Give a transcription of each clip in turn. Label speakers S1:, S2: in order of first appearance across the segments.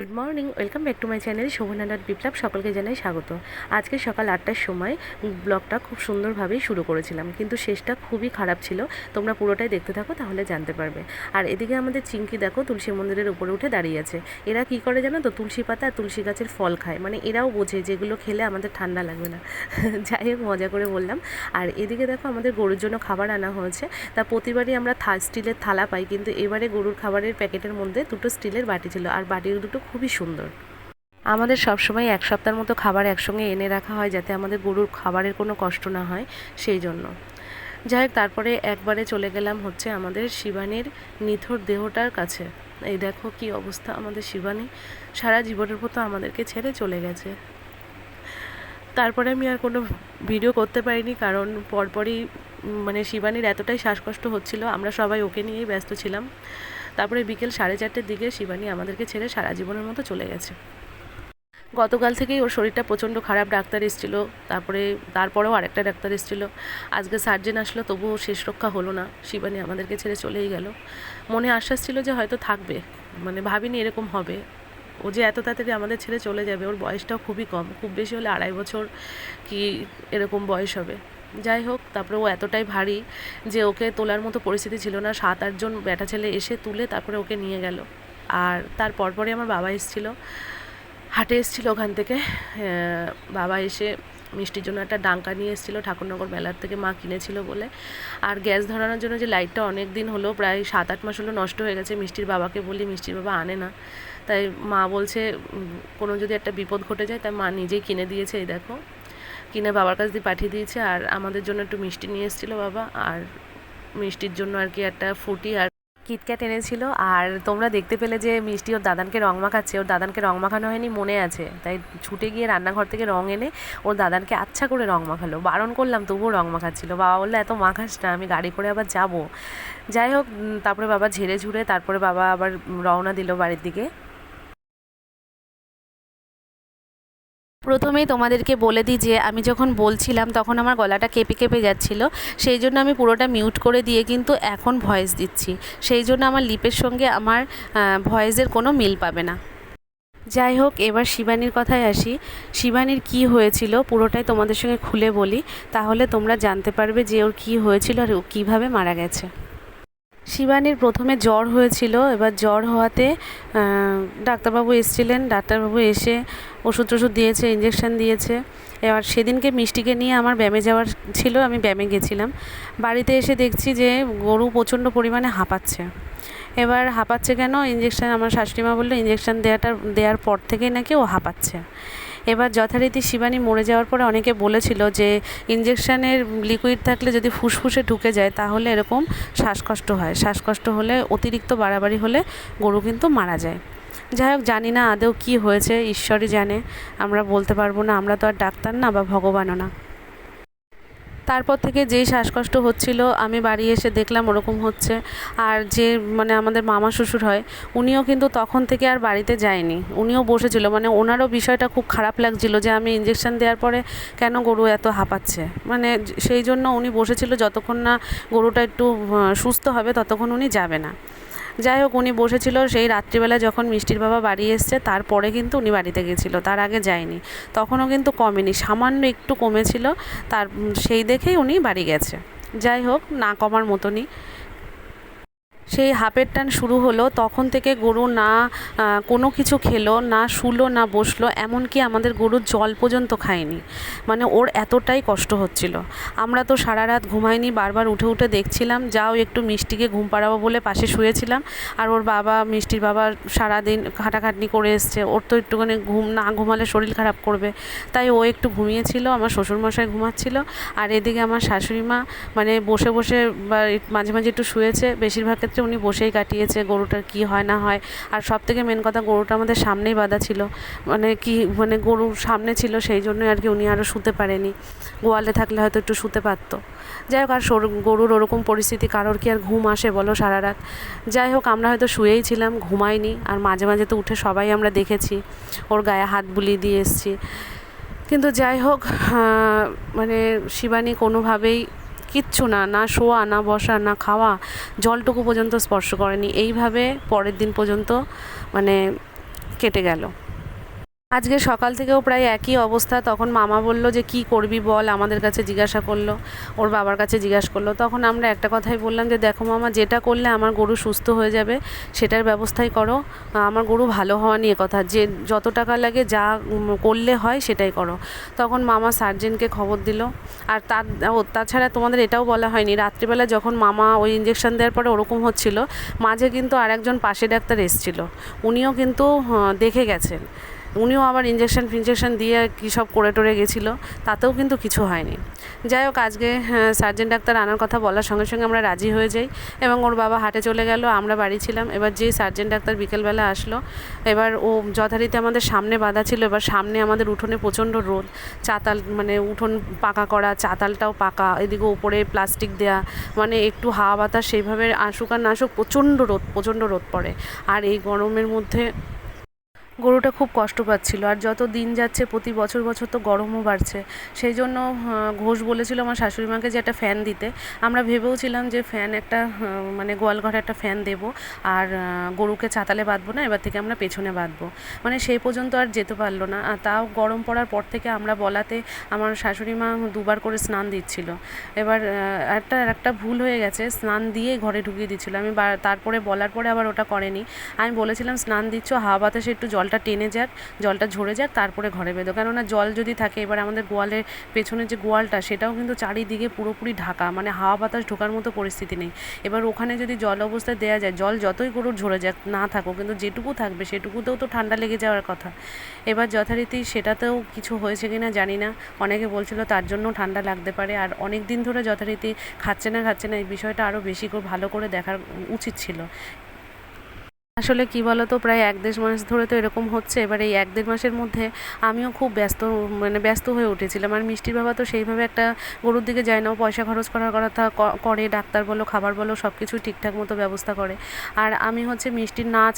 S1: Good morning welcome back to my channel Shobhananath Biplab সকলকে জানাই স্বাগত। আজকে সকাল আটটার সময় ব্লগটা খুব সুন্দরভাবেই শুরু করেছিলাম, কিন্তু শেষটা খুবই খারাপ ছিল। তোমরা পুরোটাই দেখতে থাকো, তাহলে জানতে পারবে। আর এদিকে আমাদের চিংকি দেখো, তুলসী মন্দিরের উপরে উঠে দাঁড়িয়ে আছে। এরা কি করে জানো তো, তুলসী পাতা আর তুলসী গাছের ফল খায়। মানে এরাও বোঝে যেগুলো খেলে আমাদের ঠান্ডা লাগবে না। যাই হোক, মজা করে বললাম। আর এদিকে দেখো আমাদের গরুর জন্য খাবার আনা হয়েছে। তা প্রতিবারই আমরা স্টিলের থালা পাই, কিন্তু এবারে গরুর খাবারের প্যাকেটের মধ্যে দুটো স্টিলের বাটি ছিল। আর বাটির দুটো খুবই সুন্দর। আমাদের সবসময় এক সপ্তাহের মতো খাবার একসঙ্গে এনে রাখা হয় যাতে আমাদের গরুর খাবারের কোনো কষ্ট না হয় সেই জন্য। যাই হোক, তারপরে একবারে চলে গেলাম হচ্ছে আমাদের শিবানীর নিথর দেহটার কাছে। এই দেখো কি অবস্থা আমাদের শিবানী। সারা জীবনের মতো আমাদেরকে ছেড়ে চলে গেছে। তারপরে আমি আর কোনো ভিডিও করতে পারিনি কারণ পরপরই মানে শিবানীর এতটাই শ্বাসকষ্ট হচ্ছিল, আমরা সবাই ওকে নিয়েই ব্যস্ত ছিলাম। তারপরে বিকেল সাড়ে চারটের দিকে শিবানী আমাদেরকে ছেড়ে সারা জীবনের মতো চলে গেছে। গতকাল থেকেই ওর শরীরটা প্রচণ্ড খারাপ, ডাক্তার এসেছিল, তারপরে তারপরেও আরেকটা ডাক্তার এসেছিল। আজকে সার্জেন আসলো, তবুও শেষ রক্ষা হলো না, শিবানী আমাদেরকে ছেড়ে চলেই গেল। মনে আশ্বাস ছিল যে হয়তো থাকবে মানে ভাবিনি এরকম হবে। ও যে এত তাড়াতাড়ি আমাদের ছেড়ে চলে যাবে, ওর বয়সটাও খুবই কম, খুব বেশি হলে আড়াই বছর কি এরকম বয়স হবে। যাই হোক, তারপরে ও এতটাই ভারী যে ওকে তোলার মতো পরিস্থিতি ছিল না। সাত আটজন ব্যাটা ছেলে এসে তুলে তারপরে ওকে নিয়ে গেল। আর তার পরপরই আমার বাবা এসেছিল। হাটে এসেছিল ওখান থেকে। বাবা এসে মিষ্টির জন্য একটা ডাঙ্কা নিয়ে এসেছিল ঠাকুরনগর মেলার থেকে মা কিনেছিল বলে। আর গ্যাস ধরানোর জন্য যে লাইটটা অনেক দিন হলো, প্রায় সাত, আট মাস হলো নষ্ট হয়ে গেছে। মিষ্টির বাবাকে বলি, মিষ্টির বাবা আনে না। তাই মা বলছে কোনো যদি একটা বিপদ ঘটে যায়, তাই মা নিজেই কিনে দিয়েছে, এই দেখো। কিনে বাবার কাছ দিয়ে পাঠিয়ে দিয়েছে, আর আমাদের জন্য একটু মিষ্টি নিয়ে এসেছিল বাবা, আর মিষ্টির জন্য আর কি একটা ফুটি আর কিটক্যাট এনেছিল। আর তোমরা দেখতে পেলে যে মিষ্টি ওর দাদানকে রং মাখাচ্ছে, ওর দাদানকে রং মাখানো হয়নি, মনে আছে। তাই ছুটে গিয়ে রান্নাঘর থেকে রং এনে ওর দাদানকে আচ্ছা করে রং মাখালো। বারণ করলাম, তবুও রং মাখাচ্ছিল। বাবা বলল, এত মাখাস না, আমি গাড়ি করে আবার যাব। যাই হোক তারপরে বাবা ঝেড়ে ঝুড়ে, তারপরে বাবা আবার রওনা দিল বাড়ির দিকে। প্রথমেই তোমাদেরকে বলে দিই যে আমি যখন বলছিলাম তখন আমার গলাটা কেঁপে কেঁপে যাচ্ছিল। সেই জন্য আমি পুরোটা মিউট করে দিয়ে কিন্তু এখন ভয়েস দিচ্ছি। সেই জন্য আমার লিপের সঙ্গে আমার ভয়েসের কোনো মিল পাবে না। যাই হোক, এবার শিবানীর কথায় আসি। শিবানীর কি হয়েছিল পুরোটাই তোমাদের সঙ্গে খুলে বলি। তাহলে তোমরা জানতে পারবে যে ওর কি হয়েছিল আর ও কীভাবে মারা গেছে। শিবানীর প্রথমে জ্বর হয়েছিল। এবার জ্বর হওয়াতে ডাক্তারবাবু এসেছিলেন, ডাক্তারবাবু এসে ওষুধ টষুধ দিয়েছে ইঞ্জেকশন দিয়েছে। এবার সেদিনকে মিষ্টিকে নিয়ে আমার ব্যামে যাওয়ার ছিল, আমি ব্যামে গেছিলাম। বাড়িতে এসে দেখছি যে গরু প্রচণ্ড পরিমাণে হাঁপাচ্ছে। এবার হাঁপাচ্ছে কেন? ইঞ্জেকশন আমার শাশুড়ি মা বলল ইঞ্জেকশন দেওয়াটা দেওয়ার পর থেকেই নাকি ও হাঁপাচ্ছে। এবার যথারীতি শিবানী মরে যাওয়ার পরে অনেকে বলেছিল যে ইঞ্জেকশনের লিকুইড থাকলে যদি ফুসফুসে ঢুকে যায়, তাহলে এরকম শ্বাসকষ্ট হয়। শ্বাসকষ্ট হলে অতিরিক্ত বাড়াবাড়ি হলে গরু কিন্তু মারা যায়। যাই হোক, জানি না আদেও কি হয়েছে, ঈশ্বরই জানে। আমরা বলতে পারব না, আমরা তো আর ডাক্তার না বা ভগবানও না। তারপর থেকে যেই শ্বাসকষ্ট হচ্ছিল, আমি বাড়ি এসে দেখলাম ওরকম হচ্ছে। আর যে মানে আমাদের মামা শ্বশুর হয়, উনিও কিন্তু তখন থেকে আর বাড়িতে যায়নি। উনিও বসেছিল মানে ওনারও বিষয়টা খুব খারাপ লাগছিল যে আমি ইঞ্জেকশন দেওয়ার পরে কেন গরু এত হাঁপাচ্ছে? মানে সেই জন্য উনি বসেছিল, যতক্ষণ না গরুটা একটু সুস্থ হবে ততক্ষণ উনি যাবে না। যাই হোক, উনি বসেছিল সেই রাত্রিবেলা যখন মিষ্টির বাবা বাড়ি এসছে, তারপরে কিন্তু উনি বাড়িতে গেছিল, তার আগে যায়নি। তখনও কিন্তু কমেনি, সামান্য একটু কমেছিল, তার, সেই দেখেই উনি বাড়ি গেছে। যাই হোক, না কমার মতনই। সেই হাঁপের টান শুরু হলো, তখন থেকে গরু না কোনো কিছু খেলো, না শুলো, না বসল, এমনকি আমাদের গরু জল পর্যন্ত খায়নি। মানে ওর এতটাই কষ্ট হচ্ছিল। আমরা তো সারা রাত ঘুমাইনি, বারবার উঠে উঠে দেখছিলাম, যাও একটু মিষ্টিকে ঘুম পাড়াবো বলে পাশে শুয়েছিলাম, আর ওর বাবা, মিষ্টির বাবা সারাদিন খাটাখাটনি করে এসছে। ওর তো একটুখানি ঘুম, না ঘুমালে শরীর খারাপ করবে। তাই ও একটু ঘুমিয়েছিল, আমার শ্বশুরমশাই ঘুমাচ্ছিল, আর এদিকে আমার শাশুড়ি মা মানে বসে বসে বা মাঝে মাঝে একটু শুয়েছে, বেশিরভাগ ক্ষেত্রে উনি বসেই কাটিয়েছে গরুটার কি হয় না হয়। আর সব থেকে মেন কথা গরুটা আমাদের সামনেই বাঁধা ছিল। মানে কি মানে গরুর সামনে ছিল, সেই জন্যই আর কি উনি আরও শুতে পারেনি। গোয়ালে থাকলে হয়তো একটু শুতে পারতো। যাই হোক, আর গরুর ওরকম পরিস্থিতি কারোর কি আর ঘুম আসে বলো সারা রাত? যাই হোক, আমরা হয়তো শুয়েই ছিলাম, ঘুমাইনি, আর মাঝে মাঝে তো উঠে সবাই আমরা দেখেছি। ওর গায়ে হাত বুলিয়ে দিয়ে এসছি। কিন্তু যাই হোক মানে শিবানী কোনোভাবেই কিচ্ছু না না শোয়া, না বসা, না খাওয়া, জলটুকু পর্যন্ত স্পর্শ করেনি। এইভাবে পরের দিন পর্যন্ত মানে
S2: কেটে গেল। আজকে সকাল থেকেও প্রায় একই অবস্থা। তখন মামা বলল যে, কি করবি বল? আমাদের কাছে জিজ্ঞাসা করল। ওর বাবার কাছে জিজ্ঞাসা করল। তখন আমরা একটা কথাই বললাম যে, দেখো মামা, যেটা করলে আমার গরু সুস্থ হয়ে যাবে, সেটার ব্যবস্থাই করো। আমার গরু ভালো হওয়া নিয়ে কথা। যে, যত টাকা লাগে যা করলে হয়, সেটাই করো। তখন মামা সার্জেনকে খবর দিল। আর তার তাছাড়া তোমাদের এটাও বলা হয়নি। রাত্রিবেলা যখন মামা ওই ইঞ্জেকশন দেওয়ার পরে ওরকম হচ্ছিল, মাঝে কিন্তু আরেকজন পাশে ডাক্তার এসেছিল। উনিও কিন্তু দেখে গেছেন। উনিও আবার ইঞ্জেকশন ফিনজেকশন দিয়ে কী সব করে টরে গেছিল, তাতেও কিন্তু কিছু হয়নি। যাই হোক, আজকে সার্জেন্ট ডাক্তার আনার কথা বলার সঙ্গে সঙ্গে আমরা রাজি হয়ে যাই এবং ওর বাবা হাটে চলে গেল, আমরা বাড়ি ছিলাম। এবার যেই সার্জেন্ট ডাক্তার বিকেলবেলা আসলো, এবার ও যথারীতি আমাদের সামনে বাঁধা ছিল, এবার সামনে আমাদের উঠোনে প্রচণ্ড রোদ, চাতাল মানে উঠোন পাকা করা, চাতালটাও পাকা, এদিকে উপরে প্লাস্টিক দেয়া মানে একটু হাওয়া বাতাস, সেইভাবে আসুক আর না আসুক প্রচণ্ড রোদ প্রচণ্ড রোদ পড়ে। আর এই গরমের মধ্যে গরুটা খুব কষ্ট পাচ্ছিল। আর যত দিন যাচ্ছে, প্রতি বছর বছর তো গরমও বাড়ছে। সেই জন্য ঘোষ বলেছিল আমার শাশুড়ি মাকে যে একটা ফ্যান দিতে। আমরা ভেবেওছিলাম যে ফ্যান একটা মানে গোয়াল ঘরে একটা ফ্যান দেব। আর গরুকে চাতালে বাঁধবো না, এবার থেকে আমরা পেছনে বাঁধবো। মানে সেই পর্যন্ত আর যেতে পারল না। আর তাও গরম পড়ার পর থেকে আমরা বলাতে আমার শাশুড়ি মা দুবার করে স্নান দিচ্ছিল। এবার একটা একটা ভুল হয়ে গেছে। স্নান দিয়ে ঘরে ঢুকিয়ে দিচ্ছিল। আমি তারপরে বলার পরে আবার ওটা করেনি। আমি বলেছিলাম, স্নান দিচ্ছ, হাওয়া বাতাসে একটু জলটা টেনে যাক, জলটা ঝরে যাক, তারপরে ঘরে বেঁধো কেননা জল যদি থাকে, এবার আমাদের গোয়ালের পেছনে যে গোয়ালটা, সেটাও কিন্তু চারিদিকে পুরোপুরি ঢাকা মানে হাওয়া বাতাস ঢোকার মতো পরিস্থিতি নেই। এবার ওখানে যদি জল অবস্থায় দেওয়া যায়, জল যতই গরুর ঝরে যাক, না থাকুক, কিন্তু যেটুকু থাকবে, সেটুকুতেও তো ঠান্ডা লেগে যাওয়ার কথা। এবার যথারীতি সেটাতেও কিছু হয়েছে কি না জানি না। অনেকে বলছিল তার জন্য ঠান্ডা লাগতে পারে, আর অনেক দিন ধরে যথারীতি খাচ্ছে না খাচ্ছে না, এই বিষয়টা আরও বেশি করে ভালো করে দেখার উচিত ছিল। আসলে কি বলতো, প্রায় এক দেড় মাস ধরে তো এরকম হচ্ছে। এবার এই এক দেড় মাসের মধ্যে আমিও খুব ব্যস্ত মানে ব্যস্ত হয়ে উঠেছিলাম। আর মিষ্টির বাবা তো সেইভাবে একটা গরুর দিকে যায় না। পয়সা খরচ করার কথা করে, ডাক্তার বলো, খাবার বলো সব কিছু ঠিকঠাক মতো ব্যবস্থা করে। আর আমি হচ্ছে মিষ্টির নাচ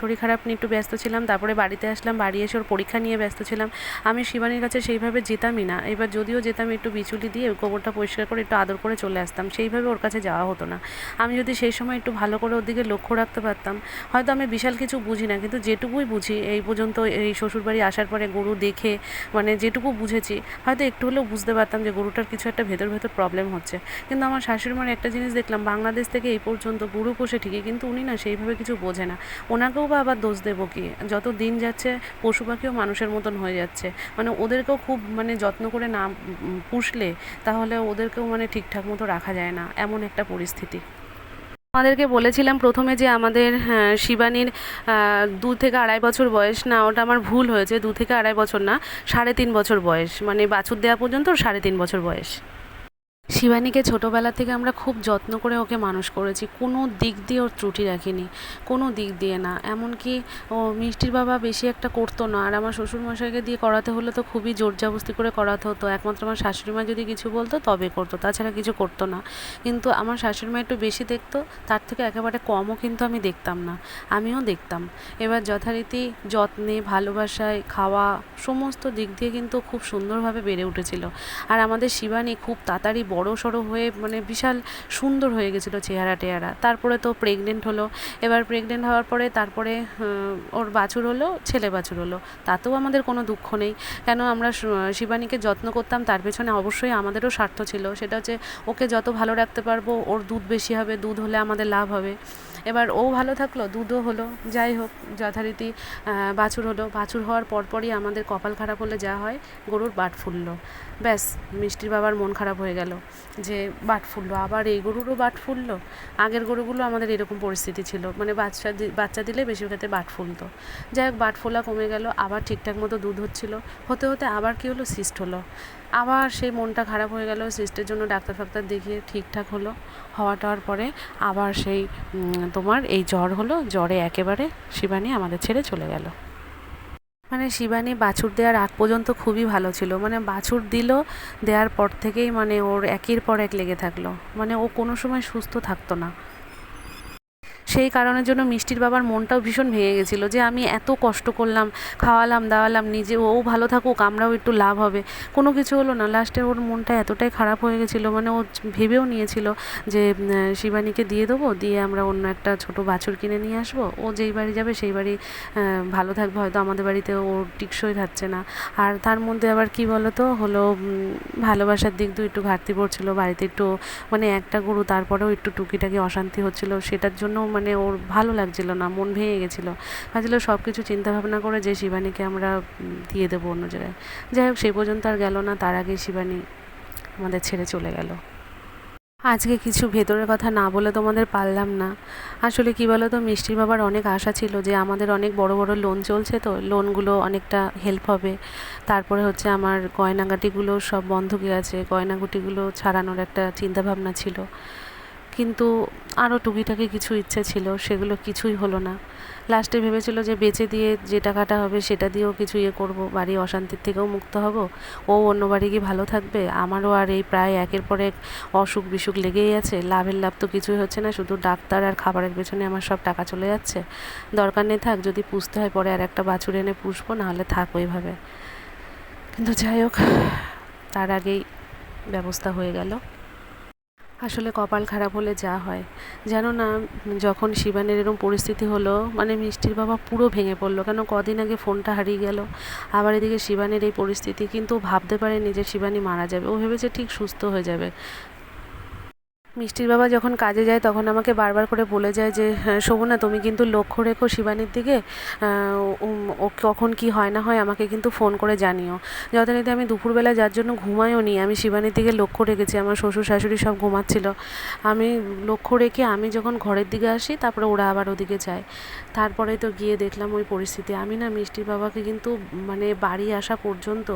S2: শরীর খারাপ নিয়ে একটু ব্যস্ত ছিলাম। তারপরে বাড়িতে আসলাম, বাড়ি এসে ওর পরীক্ষা নিয়ে ব্যস্ত ছিলাম। আমি শিবানীর কাছে সেইভাবে যেতামই না। এবার যদিও যেতাম একটু বিচুলি দিয়ে গোবরটা পরিষ্কার করে একটু আদর করে চলে আসতাম। সেইভাবে ওর কাছে যাওয়া হতো না। আমি যদি সেই সময় একটু ভালো করে ওর দিকে লক্ষ্য রাখতে পারতাম হয়তো আমি বিশাল কিছু বুঝি না, কিন্তু যেটুকুই বুঝি, এই পর্যন্ত এই শ্বশুরবাড়ি আসার পরে গরু দেখে মানে যেটুকু বুঝেছি, হয়তো একটু হলেও বুঝতে পারতাম যে গরুটার কিছু একটা ভেতর ভেতর প্রবলেম হচ্ছে। কিন্তু আমার শাশুড়ি মার একটা জিনিস দেখলাম, বাংলাদেশ থেকে এই পর্যন্ত গরু পোষে ঠিকই, কিন্তু উনি না সেইভাবে কিছু বোঝে না। ওনাকেও বা আবার দোষ দেবো কি? যত দিন যাচ্ছে, পশু পাখিও মানুষের মতন হয়ে যাচ্ছে। মানে ওদেরকেও খুব মানে যত্ন করে না পুষলে, তাহলে ওদেরকেও মানে ঠিকঠাক মতো রাখা যায় না, এমন একটা পরিস্থিতি। আমাদেরকে বলেছিলাম প্রথমে যে আমাদের হ্যাঁ, শিবানীর দু থেকে আড়াই বছর বয়স না ওটা আমার ভুল হয়েছে দু থেকে আড়াই বছর না সাড়ে তিন বছর বয়স মানে বাছুর দেওয়া পর্যন্ত সাড়ে তিন বছর বয়স। শিবানীকে ছোটোবেলা থেকে আমরা খুব যত্ন করে ওকে মানুষ করেছি। কোনো দিক দিয়ে ওর ত্রুটি রাখিনি, কোনো দিক দিয়ে না। এমনকি ও মিষ্টির বাবা বেশি একটা করতো না। আর আমার শ্বশুরমশাইকে দিয়ে করাতে হলে তো খুবই জোর জবস্তি করে করাতে হতো। একমাত্র আমার শাশুড়ি মা যদি কিছু বলতো, তবে করতো। তাছাড়া কিছু করতো না। কিন্তু আমার শাশুড়ি মা একটু বেশি দেখতো, তার থেকে একেবারে কমও কিন্তু আমি দেখতাম না। আমিও দেখতাম। এবার যথারীতি যত্নে, ভালোবাসায়, খাওয়া, সমস্ত দিক দিয়ে কিন্তু খুব সুন্দরভাবে বেড়ে উঠেছিল। আর আমাদের শিবানী খুব তাড়াতাড়ি বড় সড়ো হয়ে মানে বিশাল সুন্দর হয়ে গেছিল চেহারা টেহারা। তারপরে তো প্রেগনেন্ট হলো। এবার প্রেগনেন্ট হওয়ার পরে তারপরে ওর বাছুর হলো, ছেলে বাছুর হলো। তাতেও আমাদের কোনো দুঃখ নেই। কেন আমরা শিবানীকে যত্ন করতাম, তার পেছনে অবশ্যই আমাদেরও স্বার্থ ছিল। সেটা হচ্ছে ওকে যত ভালো রাখতে পারব, ওর দুধ বেশি হবে, দুধ হলে আমাদের লাভ হবে। এবার ও ভালো থাকল, দুধও হলো। যাই হোক, যথারীতি বাছুর হলো। বাছুর হওয়ার পরপরই আমাদের কপাল খারাপ হলে যা হয়, গরুর বাট ফুললো। ব্যাস, মিষ্টির বাবার মন খারাপ হয়ে গেল যে, বাট ফুললো। আবার এই গরুরও বাট ফুললো? আগের গরুগুলো আমাদের এরকম পরিস্থিতি ছিল। মানে বাচ্চা বাচ্চা দিলে বেশির ক্ষেত্রে বাট ফুলতো। যাই হোক, বাট ফোলা কমে গেল, আবার ঠিকঠাক মতো দুধ হচ্ছিল। হতে হতে আবার কী হলো? সিস্ট হলো। আবার সেই মনটা খারাপ হয়ে গেল, সিস্টের জন্য ডাক্তার ফাক্তার দেখিয়ে ঠিকঠাক হলো। হওয়া টাওয়ার পরে আবার সেই তোমার এই জ্বর হলো। জ্বরে একেবারে শিবানী আমাদের ছেড়ে চলে গেল। মানে শিবানী বাছুর দেওয়ার আগ পর্যন্ত খুবই ভালো ছিল। মানে বাছুর দিল, দেওয়ার পর থেকেই মানে ওর একের পর এক লেগে থাকল। মানে ও কোনো সময় সুস্থ থাকতো না। সেই কারণের জন্য মিষ্টির বাবার মনটাও ভীষণ ভেঙে গেছিল যে আমি এত কষ্ট করলাম, খাওয়ালাম, দাওয়ালাম, নিজে ও ভালো থাকুক, আমরাও একটু লাভ হবে। কোনো কিছু হলো না লাস্টে ওর মনটা এতটাই খারাপ হয়ে গেছিল মানে ও ভেবেও নিয়েছিল যে শিবানীকে দিয়ে দেবো, দিয়ে আমরা অন্য একটা ছোট বাছুর কিনে নিয়ে আসব। ও যেই বাড়ি যাবে সেই বাড়ি ভালো থাকবে, হয়তো আমাদের বাড়িতে ও টিকসই থাকছে না। আর তার মধ্যে আবার কি বলতো, হলো ভালোবাসার দিক দিয়ে একটু ঘাটতি পড়ছিল, বাড়িতে একটু মানে একটা গরু তারপরেও একটু টুকিটাকি অশান্তি হচ্ছিল, সেটার জন্য মানে ওর ভালো লাগছিল না, মন ভেঙে গেছিল। ভাবছিল সব কিছু চিন্তাভাবনা করে যে শিবানীকে আমরা দিয়ে দেবো অন্য জায়গায়। যাই হোক সেই পর্যন্ত আর গেল না, তার আগে শিবানী আমাদের ছেড়ে চলে গেল। আজকে কিছু ভেতরের কথা না বলে তোমাদের পারলাম না। আসলে কী বলো তো মিষ্টির বাবার অনেক আশা ছিল যে আমাদের অনেক বড় বড় লোন চলছে তো, লোনগুলো অনেকটা হেল্প হবে। তারপরে হচ্ছে আমার গয়নাগাটিগুলো সব বন্ধকি আছে গয়নাগুটিগুলো ছাড়ানোর একটা চিন্তাভাবনা ছিল। কিন্তু আরও টুকিটাকি কিছু ইচ্ছে ছিল, সেগুলো কিছুই হলো না। লাস্টে ভেবেছিল যে বেচে দিয়ে যে টাকাটা হবে সেটা দিয়েও কিছু ইয়ে করব, বাড়ি অশান্তির থেকেও মুক্ত হব। ও অন্য বাড়ি গিয়ে ভালো থাকবে, আমারও আর এই প্রায় একের পর এক অসুখ বিসুখ লেগেই আছে, লাভের লাভ তো কিছুই হচ্ছে না, শুধু ডাক্তার আর খাবারের পেছনে আমার সব টাকা চলে যাচ্ছে। দরকার নেই থাক, যদি পুষতে হয় পরে আর একটা বাছুর এনে পুষবো, নাহলে থাক ওইভাবে। কিন্তু যাই হোক, তার আগেই ব্যবস্থা হয়ে গেল। আসলে কপাল খারাপ হলে যা হয়। যেন না, যখন শিবানের এরকম পরিস্থিতি হলো মানে মিষ্টির বাবা পুরো ভেঙে পড়ল। কেন কদিন আগে ফোনটা হারিয়ে গেল। আবার এদিকে শিবানের এই পরিস্থিতি কিন্তু ভাবতে পারেনি যে শিবানী মারা যাবে। ও ভেবেছে ঠিক সুস্থ হয়ে যাবে। মিষ্টির বাবা যখন কাজে যায় তখন আমাকে বারবার করে বলে যায় যে হ্যাঁ, শোভনা তুমি কিন্তু লক্ষ্য রেখো শিবানীর দিকে। ও কখন কি হয় না হয় আমাকে কিন্তু ফোন করে জানিও। যথারীতি আমি দুপুরবেলা যার জন্য ঘুমাইও নি আমি শিবানীর দিকে লক্ষ্য রেখেছি আমার শ্বশুর শাশুড়ি সব ঘুমাচ্ছিল। আমি লক্ষ্য রেখে আমি যখন ঘরের দিকে আসি তারপরে ওরা আবার ওদিকে যায়। তারপরে তো গিয়ে দেখলাম ওই পরিস্থিতি। আমি না মিষ্টির বাবাকে কিন্তু মানে বাড়ি আসা পর্যন্ত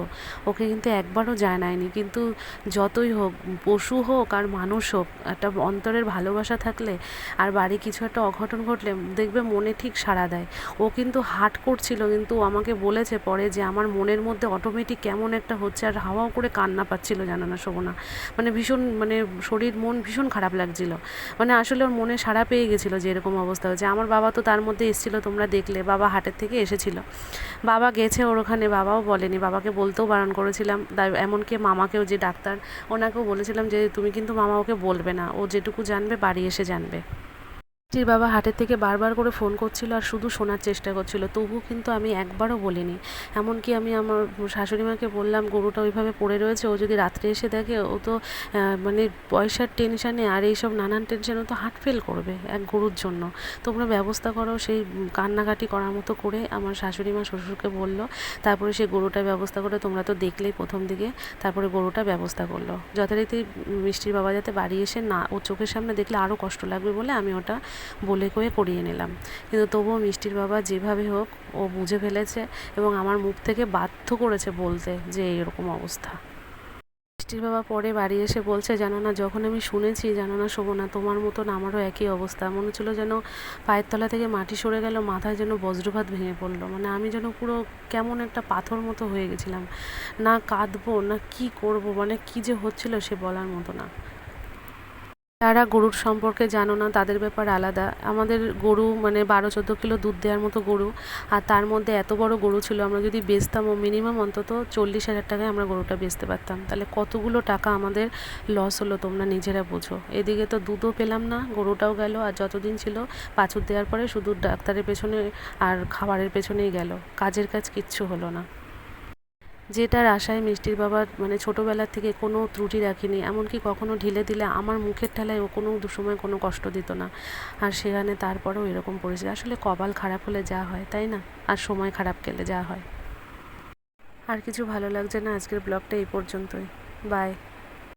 S2: ওকে কিন্তু একবারও জানায়নি কিন্তু যতই হোক পশু হোক আর মানুষ হোক একটা অন্তরের ভালোবাসা থাকলে আর বাড়ি কিছু একটা অঘটন ঘটলে দেখবে মনে ঠিক সাড়া দেয়। ও কিন্তু হাট করছিল, কিন্তু আমাকে বলেছে পরে যে আমার মনের মধ্যে অটোমেটিক কেমন একটা হচ্ছে আর হাওয়াও করে কান্না পাচ্ছিল জানো না শোভনা। মানে ভীষণ মানে শরীর, মন ভীষণ খারাপ লাগছিল। মানে আসলে ওর মনে সাড়া পেয়ে গেছিল যে এরকম অবস্থা হয়েছে। আমার বাবা তো তার মধ্যে এসেছিল, তোমরা দেখলে বাবা হাটের থেকে এসেছিল। বাবা গেছে ওর ওখানে, বাবাও বলেনি। বাবাকে বলতেও বারণ করেছিলাম। এমনকি মামাকেও যে ডাক্তার, ওনাকেও বলেছিলাম যে তুমি কিন্তু মামা ওকে বলবে না। ও যেটুকু জানবে বাড়ি এসে জানবে। মিষ্টির বাবা হাটের থেকে বারবার করে ফোন করছিল আর শুধু শোনার চেষ্টা করছিল। তবুও কিন্তু আমি একবারও বলিনি। এমনকি আমি আমার শাশুড়ি মাকে বললাম, গরুটা ওইভাবে পড়ে রয়েছে, ও যদি রাত্রে এসে দেখে, ও তো মানে পয়সার টেনশানে আর এইসব নানান টেনশানে তো হার্ট ফেল করবে এক গরুর জন্য। তোমরা ব্যবস্থা করো সেই কান্নাকাটি করার মতো করে আমার শাশুড়ি মা শ্বশুরকে বলল। তারপরে সেই গরুটা ব্যবস্থা করে তোমরা তো দেখলেই প্রথম দিকে, তারপরে গরুটা ব্যবস্থা করল। যথারীতি মিষ্টির বাবা যাতে বাড়ি এসে না, ও চোখের সামনে দেখলে আরও কষ্ট লাগবে বলে আমি ওটা বলে কয়ে করিয়ে নিলাম। কিন্তু তবুও মিষ্টির বাবা যেভাবে হোক, ও বুঝে ফেলেছে এবং আমার মুখ থেকে বাধ্য করেছে বলতে যে এরকম অবস্থা। মিষ্টির বাবা পরে বাড়ি এসে বলছে জানো না যখন আমি শুনেছি জানো না শোভনা, তোমার মতন আমারও একই অবস্থা। মনে হচ্ছিল যেন পায়ের তলা থেকে মাটি সরে গেল, মাথায় যেন বজ্রপাত ভেঙে পড়ল। মানে আমি যেন পুরো কেমন একটা পাথর মতো হয়ে গেছিলাম। না কাঁদবো, না কি করব মানে কি যে হচ্ছিল সে বলার মতো না। যারা গরুর সম্পর্কে জানো না, তাদের ব্যাপার আলাদা। আমাদের গরু মানে বারো চোদ্দ কিলো দুধ দেওয়ার মতো গরু, আর তার মধ্যে এত বড় গরু ছিল, আমরা যদি বেচতামও মিনিমাম অন্তত চল্লিশ হাজার টাকায় আমরা গরুটা বেচতে পারতাম। তাহলে কতগুলো টাকা আমাদের লস হলো তোমরা নিজেরা বোঝো। এদিকে তো দুধও পেলাম না, গরুটাও গেল, আর যতদিন ছিল বাছুর দেওয়ার পরে শুধু ডাক্তারের পেছনে আর খাবারের পেছনেই গেল। কাজের কাজ কিচ্ছু হলো না। যেটার আশায় মিষ্টির বাবার মানে ছোটোবেলার থেকে কোনো ত্রুটি রাখিনি, এমনকি কখনো ঢিলে দিলে আমার মুখের ঠেলায় ও কোনো সময় কোনো কষ্ট দিত না। আর সেখানে তারপরেও এরকম পরিস্থিতি। আসলে কপাল খারাপ হলে যা হয়, তাই না? আর সময় খারাপ গেলে যা হয়। আর কিছু ভালো লাগছে না? আজকের ব্লগটা এই পর্যন্তই। বাই।